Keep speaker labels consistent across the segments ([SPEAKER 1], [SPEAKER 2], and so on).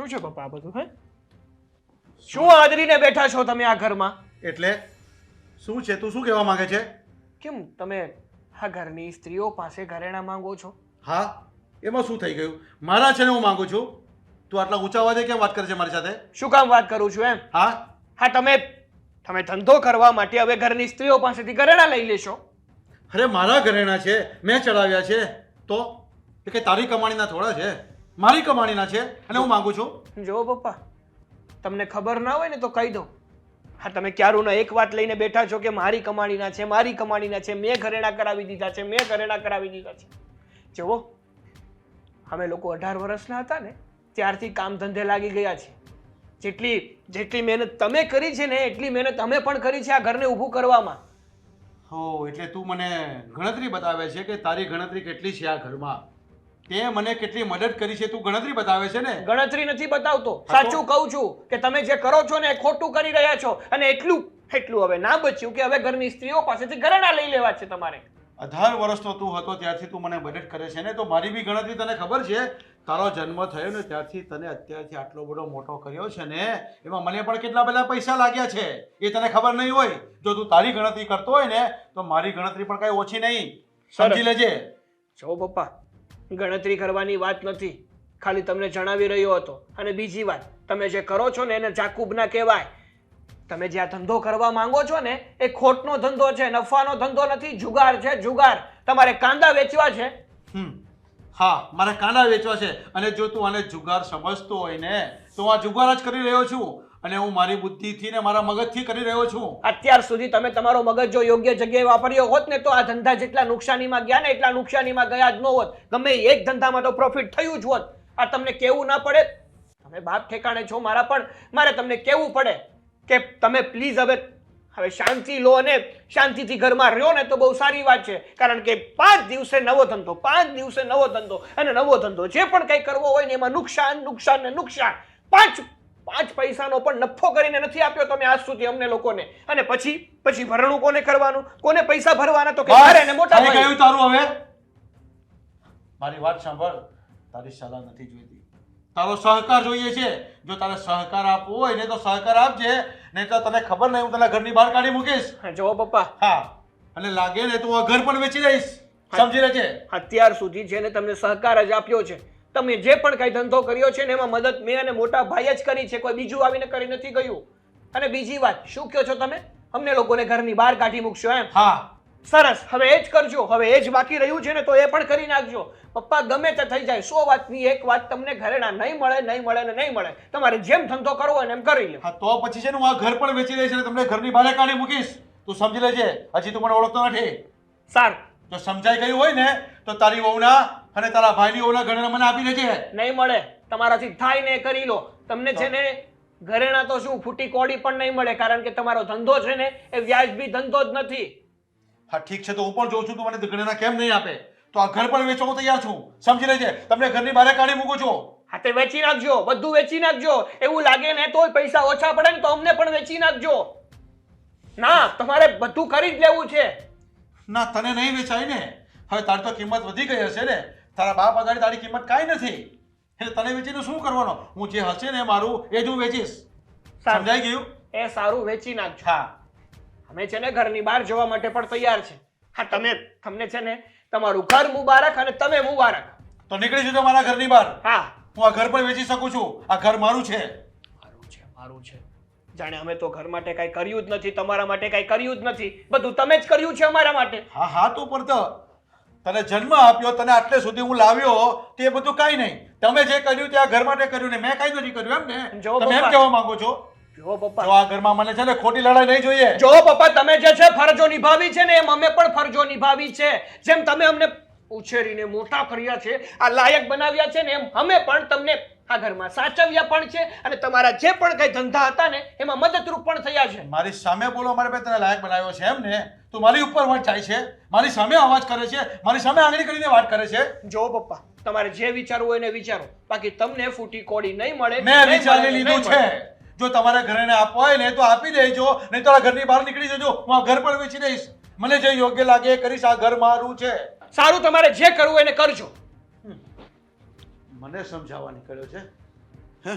[SPEAKER 1] શું છે પપ્પા આ બધું હે? શું આદરીને બેઠા છો તમે આ ઘરમાં?
[SPEAKER 2] એટલે શું છે? તું શું કહેવા માંગે છે?
[SPEAKER 1] કેમ તમે આ ઘરની સ્ત્રીઓ પાસે ઘરેણા માંગો છો?
[SPEAKER 2] હા એમાં શું થઈ ગયું? મારા છે ને હું માંગુ છું. તું આટલા ઊંચા અવાજે કેમ વાત કરે છે મારી સાથે?
[SPEAKER 1] શું કામ વાત કરું છું એમ?
[SPEAKER 2] હા.
[SPEAKER 1] હા તમે તમે ધંધો કરવા માટે હવે ઘરની સ્ત્રીઓ પાસેથી ઘરેણા લઈ લેશો.
[SPEAKER 2] અરે મારા ઘરેણા છે. મેં ચડાવ્યા છે. તો એ કે તારી કમાણીના થોડા છે? મારી કમાણીના છે અને હું માંગુ છું.
[SPEAKER 1] જો પપ્પા તમને ખબર ના હોય ને તો કહી દો હા તમે ક્યારુંના એક વાત લઈને બેઠા છો કે મારી કમાણીના છે મારી કમાણીના છે મેં ઘરેણા કરાવી દીધા છે મેં ઘરેણા કરાવી દીધા છે. જુઓ અમે લોકો અઢાર વર્ષના હતા ને ત્યારથી કામ ધંધે લાગી ગયા છે. જેટલી જેટલી મહેનત તમે કરી છે ને એટલી મહેનત અમે પણ કરી છે આ ઘરને ઊભું કરવામાં.
[SPEAKER 2] હો એટલે તું મને ગણતરી બતાવે છે કે તારી ગણતરી કેટલી છે આ ઘરમાં? તે મને કેટલી મદદ કરી છે તું ગણતરી બતાવે છે ને?
[SPEAKER 1] ગણતરી નથી બતાવતો. સાચું કહું છું કે તમે જે કરો છો ને એ ખોટું કરી રહ્યા છો અને એટલું એટલું હવે ના બચ્યું કે હવે ઘરની સ્ત્રીઓ પાસેથી ઘરેણા લઈ લેવા છે તમારે.
[SPEAKER 2] અઢાર વર્ષનો તું હતો ત્યારથી તું મને મદદ કરે છે ને? તો મારી બી ગણતરી તને ખબર છે? તારો જન્મ થયો ને ત્યારથી તને અત્યારથી આટલો બધો મોટો કર્યો છે ને? એમાં મને પણ કેટલા બધા પૈસા લાગ્યા છે? એ તને ખબર નહીં હોય. જો તું તારી ગણતરી કરતો હોય ને તો મારી ગણતરી પણ કઈ ઓછી નહીં. સમજી લેજે.
[SPEAKER 1] જો પપ્પા ગણતરી કરવાની વાત નથી. ખાલી તમને જણાવી રહ્યો હતો. અને બીજી વાત, તમે જે કરો છો ને એને જાકુબ ના કહેવાય. તમે જે આ ધંધો કરવા માંગો છો ને, એ ખોટનો ધંધો છે, નફાનો ધંધો નથી, જુગાર છે, જુગાર. તમારે કાંદા વેચવા છે?
[SPEAKER 2] હમ. હા, મારે કાંદા વેચવા છે. અને જો તું આને જુગાર સમજતો હોય ને, તો આ જુગાર જ કરી રહ્યો છું. અને હું મારી બુદ્ધિથી ને મારા મગજથી કરી રહ્યો છું.
[SPEAKER 1] અત્યાર સુધી તમે તમારો મગજ જો યોગ્ય જગ્યાએ વાપર્યો હોત ને તો આ ધંધા જેટલા નુકસાનીમાં ગયા ને એટલા નુકસાનીમાં ગયા જ ન હોત. ગમે એક ધંધામાં તો પ્રોફિટ થયું જ હોત. આ તમને કેવું ના પડે? તમે બાપ ઠેકાણે છો મારા પણ મારે તમને કેવું પડે કે તમે પ્લીઝ હવે હવે શાંતિ લો અને શાંતિથી ઘરમાં રહ્યો ને તો બહુ સારી વાત છે. કારણ કે પાંચ દિવસે નવો ધંધો, પાંચ દિવસે નવો ધંધો અને નવો ધંધો જે પણ કંઈ કરવો હોય ને એમાં નુકસાન નુકસાન ને નુકસાન. પાંચ પાંચ પૈસાનો પણ નફો કરીને નથી આપ્યો તમે આજ સુધી અમને લોકોને. અને પછી પછી ભરણું કોને કરવાનું? કોને પૈસા ભરવાના તો કે મારે ને મોટા ભાઈ.
[SPEAKER 2] ગયું તારું હવે? મારી વાત સાંભળ. તારી સલાહ નથી જોઈતી. તારો સહકાર જોઈએ છે. જો તારે સહકાર આપવો હોય ને તો સહકાર આપજે. નહીં તો તને ખબર નહીં હું તને ઘરની બહાર કાઢી મૂકીશ.
[SPEAKER 1] જો પપ્પા.
[SPEAKER 2] હા. અને લાગે ને તો ઘર પણ વેચી દઈશ. સમજી લેજે.
[SPEAKER 1] અત્યાર સુધી જેને તમને સહકાર જ આપ્યો છે તમે જે પણ કઈ ધંધો કર્યો છે ને એમાં મદદ મેં અને મોટા ભાઈ જ કરી છે કોઈ બીજું આવીને કરી નથી ગયું. અને બીજી વાત શું કહો છો તમે? અમને લોકોને ઘરની બહાર કાઢી મૂકશો એમ?
[SPEAKER 2] હા.
[SPEAKER 1] સરસ હવે એ જ કરજો હવે એ જ બાકી રહ્યું છે ને તો એ પણ કરી નાખજો. પપ્પા ગમે તે થઈ જાય સો વાતની એક વાત તમને ઘરેણા નહીં મળે નહીં મળે ને નહીં મળે. તમારે જેમ ધંધો કરવો હોય ને એમ કરી લે.
[SPEAKER 2] હા તો પછી છે ને હું આ ઘર પણ વેચી દઈશ અને તમને ઘરની બહાર કાઢી મૂકીશ. તું સમજી લેજે હજી તું મને ઓળખતો નથી.
[SPEAKER 1] સારું.
[SPEAKER 2] જો સમજાઈ ગયું હોય ને તો તારી વહુના અને તારા ભાઈઓના ઘરેણા મને આપી દેજે.
[SPEAKER 1] નહીં મળે. તમારાથી થાય ને કરી લો. તમને છે ને ઘરેણા તો શું ફૂટી કોડી પણ નહીં મળે કારણ કે તમારો ધંધો છે ને એ વ્યાજબી ધંધો જ નથી.
[SPEAKER 2] હા ઠીક છે તો હું પણ જોઉં છું તું મને ઘરેણા કેમ નહીં આપે. તો આ ઘર પણ વેચવા હું તૈયાર છું. સમજી લેજે તમને ઘરની બહાર કાઢી મૂકું છું.
[SPEAKER 1] હા તે વેચી નાખજો બધું વેચી નાખજો. એવું લાગે ને તોય પૈસા ઓછા પડે ને તો અમને પણ વેચી નાખજો. ના તમારે બધું કરી જ લેવું છે.
[SPEAKER 2] ના તને નહીં વેચાય ને. હવે તાર તો કિંમત વધી ગઈ હશે ને. તારા બાપ અગાડી તારી કિંમત કાંઈ નથી. એટલે તને વેચીને શું કરવાનો? હું જે હશે ને મારું એ જ હું વેચીશ. સમજાઈ ગયું?
[SPEAKER 1] એ સારું વેચી નાખજો.
[SPEAKER 2] હા.
[SPEAKER 1] અમે છે ને ઘરની બહાર જવા માટે પણ તૈયાર છે. હા તમે તમને છે ને તમારું ઘર મુબારક અને તમે મુબારક.
[SPEAKER 2] તો નીકળી જજો મારા ઘરની બહાર.
[SPEAKER 1] હા.
[SPEAKER 2] હું આ ઘર પણ વેચી શકું છું. આ ઘર મારું છે.
[SPEAKER 1] મારું છે મારું છે. જાણે અમે તો ઘર માટે કઈ કર્યું જ નથી તમારા માટે કઈ કર્યું જ નથી. બધું તમે જ કર્યું છે અમારા માટે.
[SPEAKER 2] હા હા તો પણ તને જન્મ આપ્યો તને આટલે સુધી હું લાવ્યો તે બધું કાંઈ નહીં. તમે જે કર્યું તે આ ઘર માટે કર્યું ને મેં કાંઈ નથી કર્યું એમ ને?
[SPEAKER 1] જો
[SPEAKER 2] તમે એમ. કહેવા માંગો છો?
[SPEAKER 1] જો
[SPEAKER 2] જો
[SPEAKER 1] પપ્પા
[SPEAKER 2] આ ઘરમાં મને છે ને ખોટી લડાઈ નહીં જોઈએ.
[SPEAKER 1] જો પપ્પા તમે જે છે ફરજો નિભાવી છે ને એમ અમે પણ ફરજો નિભાવી છે. જેમ તમે અમને ઉછેરીને મોટા કર્યા છે આ લાયક બનાવ્યા છે ને એમ અમે પણ તમને આ ઘરમાં સાચવ્યા પણ છે અને તમારા જે પણ કઈ ધંધા હતા ને એમાં મદદરૂપ પણ થયા છે.
[SPEAKER 2] મારી સામે બોલો મારે ભાઈ તને લાયક બનાવ્યો છે એમ ને? તું મારી ઉપર વાત જાય છે. મારી સામે અવાજ કરે છે. મારી સામે આંગળી કરીને વાત કરે છે.
[SPEAKER 1] જો પપ્પા તમારે જે વિચારવું હોય એને વિચારો. બાકી તમને ફૂટી કોડી નહીં મળે
[SPEAKER 2] મેં વિચારી લીધું છે. જો તમારે ઘરેને આપવા હોય ને તો આપી દેજો. નહીં તો ઘરની બહાર નીકળી જજો. હું આ ઘર પણ વેચી દઈશ. મને જે યોગ્ય લાગે એ કરીશ. આ ઘર મારું છે.
[SPEAKER 1] સારું તમારે જે કરવું હોય એને કરજો.
[SPEAKER 2] મને સમજાવવા નીકળ્યો છે. હે?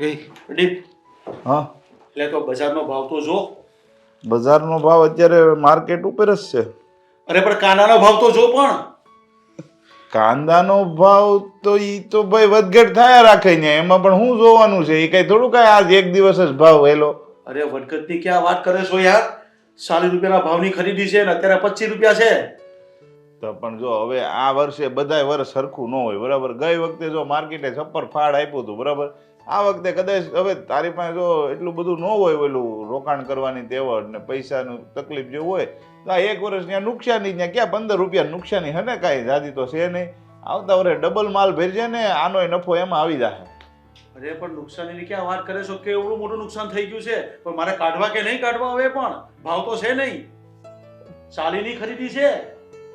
[SPEAKER 2] એ પ્રદીપ.
[SPEAKER 3] હા?
[SPEAKER 2] એટલે તો બજારનો ભાવ તો જો.
[SPEAKER 3] બજારનો ભાવ અત્યારે માર્કેટ ઉપર જ છે.
[SPEAKER 2] અરે પણ કાનાનો ભાવ તો જો પણ.
[SPEAKER 3] કાંદાનો ભાવ તો ઈ તો ભાઈ વધઘટ થયા રાખે ને. એમાં પણ શું જોવાનું છે? એ કઈ થોડું કઈ આજ એક દિવસ જ ભાવ હેલો.
[SPEAKER 2] અરે વડગતની ક્યાં વાત કરે છો યાર? ચાલીસ રૂપિયાના ભાવની ખરીદી છે ને અત્યારે પચીસ રૂપિયા છે.
[SPEAKER 3] તો પણ જો હવે આ વર્ષે બધાય વર્ષ સરખું ન હોય, બરાબર? ગઈ વખતે જો માર્કેટે છપ્પર ફાળ આપ્યું હતું, બરાબર? આ વખતે કદાચ હવે તારી પાસે જો એટલું બધું ન હોય ઓલું રોકાણ કરવાની તેવડ ને પૈસાનું તકલીફ જેવું હોય, તો આ એક વર્ષ ત્યાં નુકસાની ત્યાં ક્યાં પંદર રૂપિયા નુકસાની હે ને કાંઈ? જાજી તો છે નહીં. આવતા વર્ષે ડબલ માલ ભેરજે ને આનોય નફો એમાં આવી જાય
[SPEAKER 2] અરે પણ નુકસાનીની ક્યાં વાત કરે છો કે એવડું મોટું નુકસાન થઈ ગયું છે. પણ મારે કાઢવા કે નહીં કાઢવા હવે પણ? ભાવ તો છે નહીં. ચાલીની ખરીદી છે.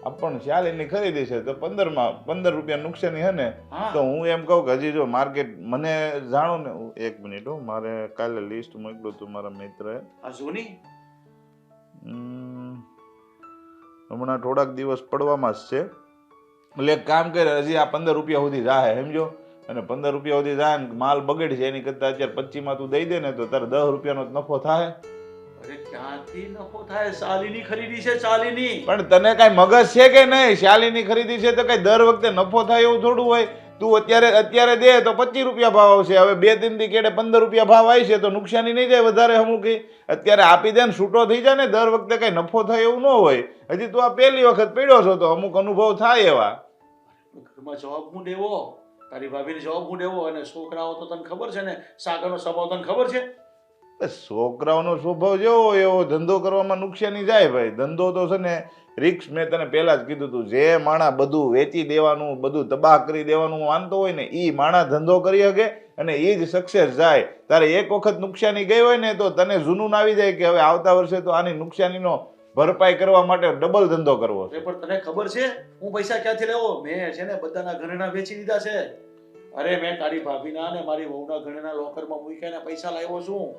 [SPEAKER 3] આ પણ ચાલીની ખરીદી છે તો પંદરમાં પંદર રૂપિયા નુકસાની હે ને તો હું એમ કહું કે હજી જો માર્કેટ મને જાણો ને એક મિનિટ હો મારે કાલે લિસ્ટ મોકલું હતું મારા મિત્રએ.
[SPEAKER 2] આ જોની
[SPEAKER 3] હમણાં થોડાક દિવસ પડવામાં જ છે. એટલે કામ કરે હજી આ પંદર રૂપિયા સુધી જાહે સમજો? અને પંદર રૂપિયા સુધી જાય ને માલ બગડે છે એની કરતાં અત્યારે પચીમાં તું દઈ દે ને તો તારે દસ રૂપિયાનો નફો થાય.
[SPEAKER 2] અરે ક્યાંથી નફો થાય? ચાલીની ખરીદી છે ચાલીની
[SPEAKER 3] પણ તને કાંઈ મગજ છે કે નહીં? શાલીની ખરીદી છે તો કઈ દર વખતે નફો થાય એવું થોડું હોય? તું અત્યારે અત્યારે દે તો પચીસ રૂપિયા ભાવ આવશે. હવે બે ત્રણથી કેડે પંદર રૂપિયા ભાવ આવી છે તો નુકસાની નહીં જાય વધારે અમુક અત્યારે આપી દે ને છૂટો થઈ જાય ને દર વખતે કઈ નફો થાય એવું ન હોય. હજી તું આ પહેલી વખત પડ્યો છો તો અમુક અનુભવ થાય એવા.
[SPEAKER 2] ઘરમાં જવાબ હું દેવો? તારી ભાભીને જવાબ હું દેવો અને છોકરાઓ તો તને ખબર છે ને, સાગરનો સ્વભાવ તને ખબર છે?
[SPEAKER 3] છોકરાઓનો સ્વભાવ જેવો એવો ધંધો કરવામાં નુકસાની જાય ભાઈ. ધંધો તો છે ને, રિક્સ મેં તને પહેલાં જ કીધું તું, જે માણા બધું વેચી દેવાનું, બધું તબાહ કરી દેવાનું માનતો હોય ને એ માણા ધંધો કરી શકે અને એ જ સક્સેસ જાય. તારે એક વખત નુકસાની ગઈ હોય ને, તો તને જૂનું આવી જાય કે હવે આવતા વર્ષે તો આની નુકસાનીનો ભરપાઈ કરવા માટે ડબલ ધંધો કરવો છે.
[SPEAKER 2] પણ તને ખબર છે? હું પૈસા ક્યાંથી લેવો? મેં છે ને બધાના ઘરેણા વેચી દીધા છે. અરે મેં તારી ભાભીના અને મારી વહુના ઘરેણા લોકરમાં મૂકીને પૈસા લાવ્યો છું.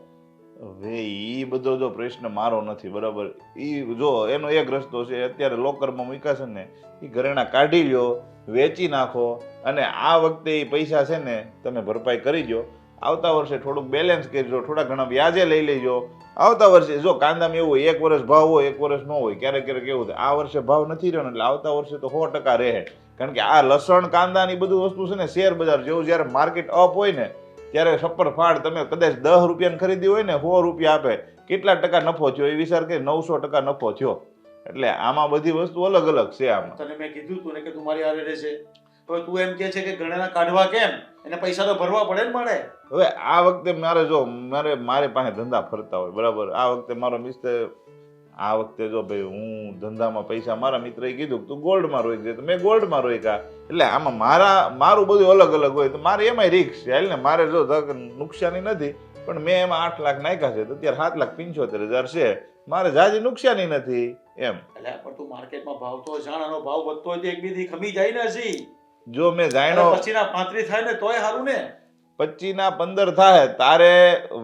[SPEAKER 3] હવે એ બધો જો પ્રશ્ન મારો નથી બરાબર? એ જો એનો એક રસ્તો છે અત્યારે લોકરમાં મૂક્યા છે ને એ ઘરેણા કાઢી લ્યો વેચી નાખો અને આ વખતે એ પૈસા છે ને તમે ભરપાઈ કરી દો આવતા વર્ષે થોડુંક બેલેન્સ કરજો થોડા ઘણા વ્યાજે લઈ લેજો. આવતા વર્ષે જો કાંદામાં એવું હોય, એક વર્ષ ભાવ હોય, એક વર્ષ ન હોય, ક્યારેક ક્યારેક એવું થાય. આ વર્ષે ભાવ નથી રહ્યો એટલે આવતા વર્ષે તો સો ટકા રહે. કારણ કે આ લસણ, કાંદાની બધું વસ્તુ છે ને શેર બજાર જેવું જ્યારે માર્કેટ અપ હોય ને, ત્યારે સપ્પર ફાળ તમે કદાચ દસ રૂપિયાની ખરીદી હોય ને, સો રૂપિયા આપે. કેટલા ટકા નફો થયો? એ વિચાર કે નવસો ટકા નફો થયો. એટલે આમાં બધી વસ્તુ અલગ અલગ છે આમાં.
[SPEAKER 2] તને મેં કીધું તું ને કે તું મારી હારે રહેશે હવે તું એમ કે છે કે ઘરેણા કાઢવા કેમ? એને પૈસા તો ભરવા પડે ને મારે.
[SPEAKER 3] હવે આ વખતે મારે જો મારે મારી પાસે ધંધા ફરતા હોય બરાબર? આ વખતે મારો મિસ્ટર આ વખતે જો ભાઈ હું ધંધામાં પૈસા મારા મિત્રએ કીધું તું ગોલ્ડમાં રોઈ દે તો મેં ગોલ્ડમાં રોક્યા એટલે આમાં મારા મારું બધું અલગ અલગ હોય. તો મારે એમાંય રિક્સ છે. ને મારે જો નુકસાની નથી પણ મેં એમાં આઠ લાખ નાખ્યા છે. તો અત્યારે સાત લાખ પંચોતેર હજાર છે. મારે જાજી નુકસાની નથી એમ.
[SPEAKER 2] એટલે પણ તું માર્કેટમાં ભાવ તો જાણાનો ભાવ વધતો હોય તો એક બીજી ખમી જાય ને હજી.
[SPEAKER 3] જો મેં જાણ્યો
[SPEAKER 2] પછીના પાંત્રીસ થાય ને તોય સારું ને.
[SPEAKER 3] પચીના પંદર થાય, તારે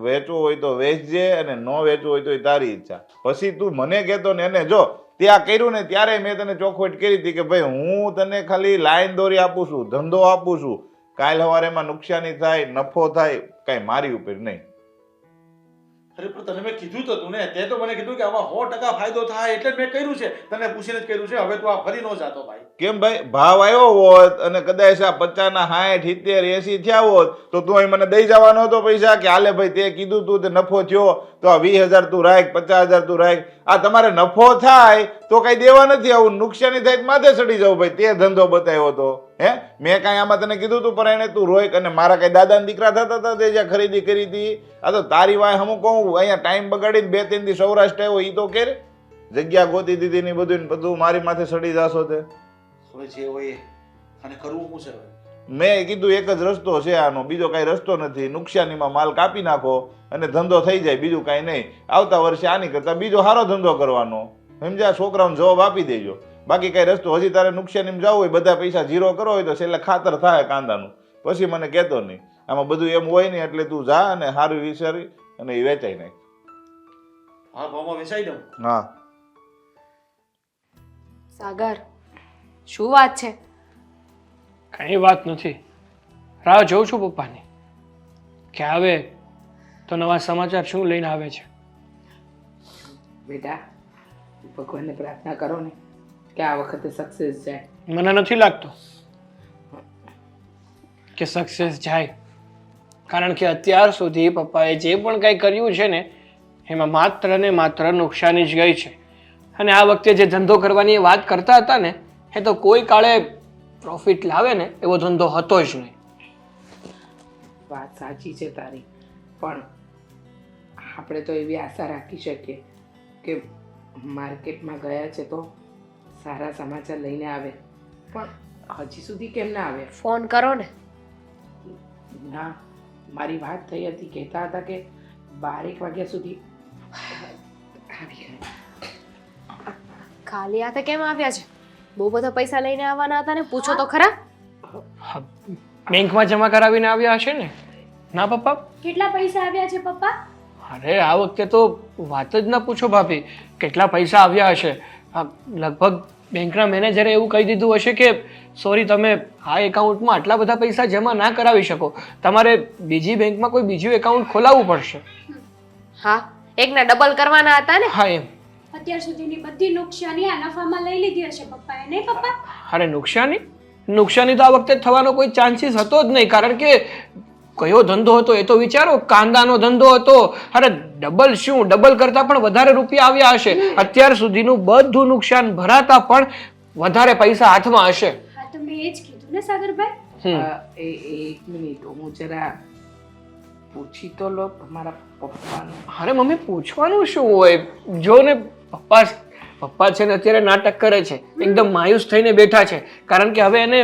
[SPEAKER 3] વેચવું હોય તો વેચજે અને ન વેચવું હોય તો એ તારી ઈચ્છા. પછી તું મને કહેતો ને એને, જો ત્યાં કર્યું ને ત્યારે મેં તને ચોખવટ કરી હતી કે ભાઈ હું તને ખાલી લાઈન દોરી આપું છું, ધંધો આપું છું. કાલ સવારે એમાં નુકસાની થાય, નફો થાય, કાંઈ મારી ઉપર નહીં.
[SPEAKER 2] અરે પણ તને મેં કીધું તો તું ને, તે તો મને કીધું કે આમાં સો ટકા ફાયદો થાય એટલે મેં કર્યું છે. તને પૂછીને જ કર્યું છે, હવે તું આ ફરી નો જાતો ભાઈ.
[SPEAKER 3] કેમ ભાઈ? ભાવ આવ્યો હોત અને કદાચ આ પચાસના સાઠ, સિત્તેર, એસી થયા હોત, તો તું અહીં મને દઈ જવાનો હતો પૈસા કે હાલે ભાઈ, તે કીધું તું તે નફો થયો, તો આ વીસ હજાર તું રાખ, પચાસ હજાર તું રાખ. આ તમારે નફો થાય તો કઈ દેવા નથી આવું, નુકસાની થાય માથે ચડી જવું ભાઈ, તે ધંધો બતાવ્યો હતો હે? મેં કાંઈ આમાં તને કીધું તું પણ એને તું રોય અને મારા કઈ દાદાના દીકરા થતા હતા તે જ્યાં ખરીદી કરી હતી. આ તો તારી વાય હમું કહું અહીંયા ટાઈમ બગાડીને બે ત્રણ દી સૌરાષ્ટ્ર આવ્યો એ તો કેર જગ્યા ગોતી દીધી ને બધું બધું મારી માથે સડી જાશો તે.
[SPEAKER 2] જે હોય અને કરવું શું છે
[SPEAKER 3] મેં કીધું એક જ રસ્તો છે આનો બીજો કાંઈ રસ્તો નથી. નુકસાનીમાં માલ કાપી નાખો અને ધંધો થઈ જાય બીજું કાંઈ નહીં. આવતા વર્ષે આની કરતાં બીજો સારો ધંધો કરવાનો. સમજ્યા? છોકરાઓને જવાબ આપી દેજો. બાકી કાંઈ રસ્તો હજી તારે નુકસાની જવું હોય બધા પૈસા ઝીરો કરો હોય તો છેલ્લે ખાતર થાય કાંદાનું. પછી મને કહેતો નહીં. આમાં બધું એમ હોય નહીં એટલે તું જા અને સારું વિચારી અને એ વેચાઈ નાખ.
[SPEAKER 2] હા ભાવમાં વેચાઈ દઉં?
[SPEAKER 3] હા.
[SPEAKER 4] સાગર શું વાત છે?
[SPEAKER 1] કઈ વાત નથી. રાહ જોઉં છું પપ્પાની. કે આવે તો નવા સમાચાર શું લઈને આવે છે?
[SPEAKER 4] બેટા ભગવાનને પ્રાર્થના કરો ને. કે આ વખતે સક્સેસ જાય
[SPEAKER 1] મને નથી લાગતું કે સક્સેસ જાય. કારણ કે અત્યાર સુધી પપ્પાએ જે પણ કંઈ કર્યું છે ને એમાં માત્ર ને માત્ર નુકસાની જ ગઈ છે. અને આ વખતે જે ધંધો કરવાની વાત કરતા હતા ને એ તો કોઈ કાળે પ્રોફિટ લાવે ને એવો ધંધો હતો જ નહીં.
[SPEAKER 4] વાત સાચી છે તારી. પણ આપણે તો એવી આશા રાખી શકીએ કે માર્કેટમાં ગયા છે તો સારા સમાચાર લઈને આવે. પણ હજી સુધી કેમ ના આવે?
[SPEAKER 5] ફોન કરો ને.
[SPEAKER 4] ના મારી વાત થઈ હતી. કહેતા હતા કે બારેક વાગ્યા સુધી આવી ગયા.
[SPEAKER 5] ખાલી હાથે કેમ આવ્યા છે? બહુ બધા પૈસા લઈને આવવાના હતા ને? પૂછો તો ખરા.
[SPEAKER 1] બેંકમાં જમા કરાવીને આવ્યા હશે ને? ના પપ્પા?
[SPEAKER 6] કેટલા પૈસા આવ્યા છે પપ્પા?
[SPEAKER 1] અરે આ વખતે તો વાત જ ના પૂછો ભાભી. કેટલા પૈસા આવ્યા હશે? આ લગભગ બેંકના મેનેજરે એવું કહી દીધું હશે કે સોરી તમે આ એકાઉન્ટમાં આટલા બધા પૈસા જમા ના કરાવી શકો. તમારે બીજી બેંકમાં કોઈ બીજું એકાઉન્ટ ખોલાવવું પડશે.
[SPEAKER 5] હા એકના ડબલ કરવાના હતા ને?
[SPEAKER 1] હા એમ.
[SPEAKER 6] અત્યાર સુધીની બધી નુકસાની આ નફામાં લઈ લીધી હશે પપ્પાએ નહીં પપ્પા?
[SPEAKER 1] અરે નુકસાની? નુકસાની તો આ વખતે થવાનો કોઈ ચાન્સીસ હતો જ નહીં કારણ કે કયો ધંધો હતો એ તો વિચારો. કાંદાનો ધંધો હતો. અરે ડબલ શું? ડબલ કરતા પણ વધારે રૂપિયા આવ્યા હશે. અત્યાર સુધીનું બધું નુકસાન ભરાતા પણ વધારે પૈસા હાથમાં હશે.
[SPEAKER 6] હા તો મેં એ જ કીધું ને સાગરભાઈ.
[SPEAKER 4] એ એ એક મિનિટ. હું જરા પૂછી તો લો મારા પપ્પાનું.
[SPEAKER 1] અરે મમ્મી પૂછવાનું શું હોય? જો ને પપ્પા પપ્પા છે ને અત્યારે નાટક કરે છે. એકદમ માયુસ થઈને બેઠા છે. કારણ કે હવે એને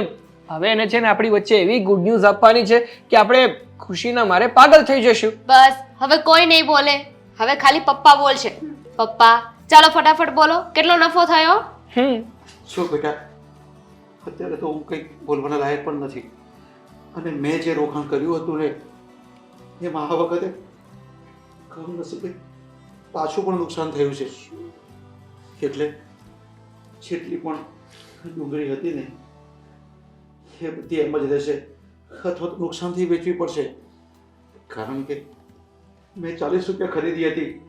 [SPEAKER 1] હવે એને છે ને આપણી વચ્ચે એવી ગુડ ન્યૂઝ આપવાની છે કે આપણે ખુશીના મારે પાગલ થઈ જશું
[SPEAKER 5] બસ હવે કોઈ નહીં બોલે. હવે ખાલી પપ્પા બોલશે. પપ્પા ચાલો ફટાફટ બોલો. કેટલો નફો થયો?
[SPEAKER 1] હમ.
[SPEAKER 2] શું બેટા? અત્યારે તો હું કંઈક બોલવાના લાયક પણ નથી. અને મેં જે રોકાણ કર્યું હતું ને એમાં આ વખતે કમનસીબે પાછું પણ નુકસાન થયું છે. એટલે જેટલી પણ ડુંગળી હતી ને બધી એમ જ રહેશે. અથવા તો નુકસાનથી વેચવી પડશે. કારણ કે મેં ચાલીસ રૂપિયા ખરીદી હતી.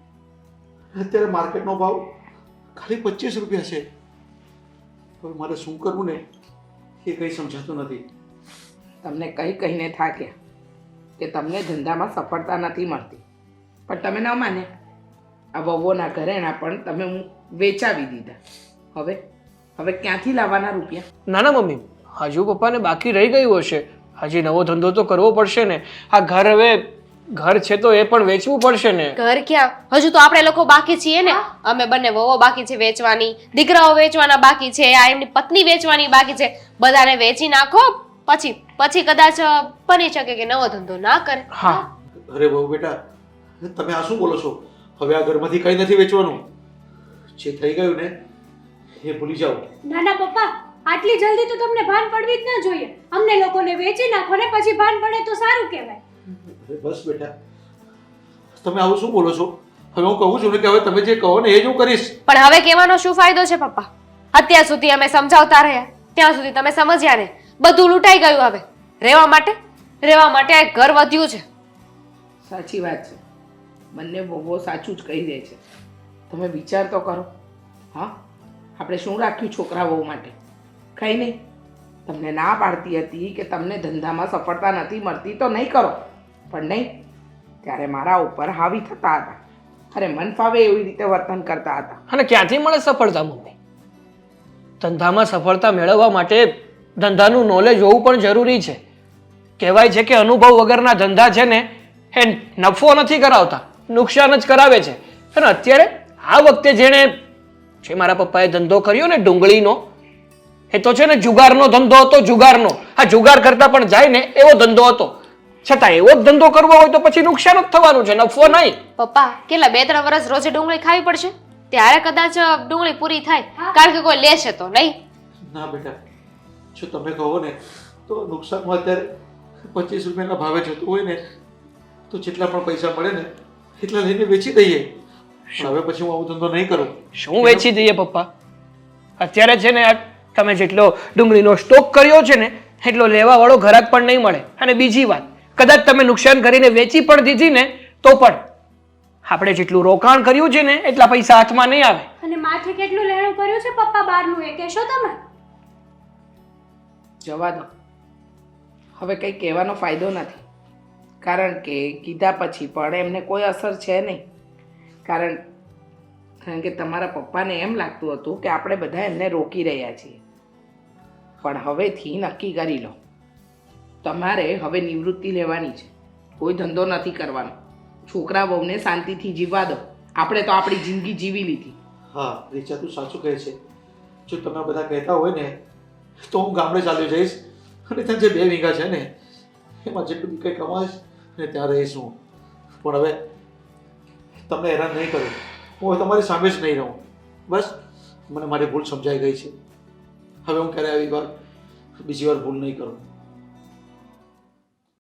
[SPEAKER 2] અત્યારે માર્કેટનો ભાવ ખાલી પચીસ રૂપિયા છે. હવે મારે શું કરવું ને એ કંઈ સમજાતું નથી.
[SPEAKER 4] તમને કંઈ કહીને થાક્યા કે તમને ધંધામાં સફળતા નથી મળતી. પણ તમે ન માને. આ વહુઓના ઘરેણા પણ તમે હું વેચાવી દીધા. હવે હવે ક્યાંથી લાવવાના રૂપિયા?
[SPEAKER 1] ના ના મમ્મી. હજુ પપ્પાને બાકી રહી ગયું હશે. હજી નવો ધંધો તો કરવો પડશે ને. આ ઘર હવે ઘર છે તો એ પણ વેચવું પડશે ને.
[SPEAKER 5] ઘર ક્યાં? હજુ તો આપણે લોકો બાકી છીએ ને. અમે બંને વહુઓ બાકી છે વેચવાની દીકરાઓ વેચવાના બાકી છે આ એમની પત્ની વેચવાની બાકી છે. બધાને વેચી નાખો પછી પછી કદાચ બની શકે કે નવો ધંધો ના કરે.
[SPEAKER 1] હા.
[SPEAKER 2] અરે બહુ બેટા તમે આ શું બોલો છો? હવે આ ઘરમાંથી કંઈ નથી વેચવાનું. જે થઈ ગયું ને એ ભૂલી જાઓ.
[SPEAKER 6] ના ના પપ્પા આટલી જલ્દી તો તમને ભાન પડવી જ ના જોઈએ. અમને લોકોને વેચી નાખો ને પછી ભાન પડે તો સારું કહેવાય.
[SPEAKER 2] બસ બેટા. તમે આવું શું બોલો છો? હવે હું કહું છું ને કે હવે તમે જે કહો ને એ જ હું કરીશ.
[SPEAKER 5] પણ હવે કહેવાનો શું ફાયદો છે પપ્પા? અત્યાર સુધી અમે સમજાવતા રહ્યા. ત્યાં સુધી તમે સમજ્યા ને બધું લૂંટાઈ ગયું હવે. રહેવા માટે? રહેવા માટે આ ઘર વધ્યું છે.
[SPEAKER 4] સાચી વાત છે. બંને બહુ સાચું જ કહી દે છે. તમે વિચાર તો કરો. હા? આપણે શું રાખ્યું છોકરા વહુ માટે? કંઈ નહીં. તમને ના પાડતી હતી કે તમને ધંધામાં સફળતા નથી મળતી તો નહીં કરો. પણ નહીં, ત્યારે મારા ઉપર હાવી થતા હતા. અરે મન ફાવે એવી રીતે વર્તન કરતા હતા.
[SPEAKER 1] અને ક્યાંથી મળે સફળતા, મમ્મી? ધંધામાં સફળતા મેળવવા માટે ધંધાનું નોલેજ હોવું પણ જરૂરી છે. કહેવાય છે કે અનુભવ વગરના ધંધા છે ને, એ નફો નથી કરાવતા, નુકસાન જ કરાવે છે. અને અત્યારે આ વખતે જેણે, જે મારા પપ્પાએ ધંધો કર્યો ને ડુંગળીનો એ તો છે ને જુગારનો ધંધો હતો જુગારનો. આ જુગાર કરતા પણ જાય ને એવો ધંધો હતો. છતાં એવો જ ધંધો કરવો હોય તો પછી નુકસાન જ થવાનું છે નફો નહીં.
[SPEAKER 5] પપ્પા કેટલા બે ત્રણ વર્ષ રોજે ડુંગળી ખાવી પડશે? ત્યારે કદાચ ડુંગળી પૂરી થાય કારણ કે કોઈ લેશે તો નહીં?
[SPEAKER 2] ના બેટા જો તમે કહો ને તો નુકસાનમાં અત્યારે પચીસ રૂપિયાના ભાવે જતું હોય ને તો જેટલા પણ પૈસા મળે ને એટલા લઈને વેચી દઈએ. પણ હવે પછી હું આવો ધંધો નહીં કરું.
[SPEAKER 1] શું વેચી દઈએ પપ્પા? અત્યારે છે ને આ તમે જેટલો ડુંગળીનો સ્ટોક કર્યો છે ને એટલો લેવાવાળો ઘરાક પણ નહીં મળે. અને બીજી વાત કદાચ તમે નુકસાન કરીને વેચી પણ દીધી ને તો પણ આપણે જેટલું રોકાણ કર્યું છે ને એટલા પૈસા હાથમાં નહીં આવે.
[SPEAKER 6] અને માથે કેટલું લેણું કર્યું છે પપ્પા બહારનું એ કહેશો તમે?
[SPEAKER 4] જવા દો. હવે કંઈ કહેવાનો ફાયદો નથી. કારણ કે કીધા પછી પણ એમને કોઈ અસર છે નહીં. કારણ કારણ કે તમારા પપ્પાને એમ લાગતું હતું કે આપણે બધા એમને રોકી રહ્યા છીએ. પણ હવેથી નક્કી કરી લો. તમારે હવે નિવૃત્તિ લેવાની છે. કોઈ ધંધો નથી કરવાનો. છોકરા બહુને શાંતિથી જીવવા દો. આપણે તો આપણી જિંદગી જીવી લીધી.
[SPEAKER 2] હા, રીચા તું સાચું કહે છે. જો તમે બધા કહેતા હોય ને, તો હું ગામડે ચાલ્યો જઈશ અને ત્યાં જે બે વીઘા છે ને, એમાં જેટલું કંઈ કમાઈશ ને ત્યાં રહીશ હું. પણ હવે તમને હેરાન નહીં કરું. હું તમારી સામે જ નહીં રહું. બસ, મને મારી ભૂલ સમજાઈ ગઈ છે. હવે હું ક્યારે આવી વાર બીજી વાર ભૂલ નહીં કરું.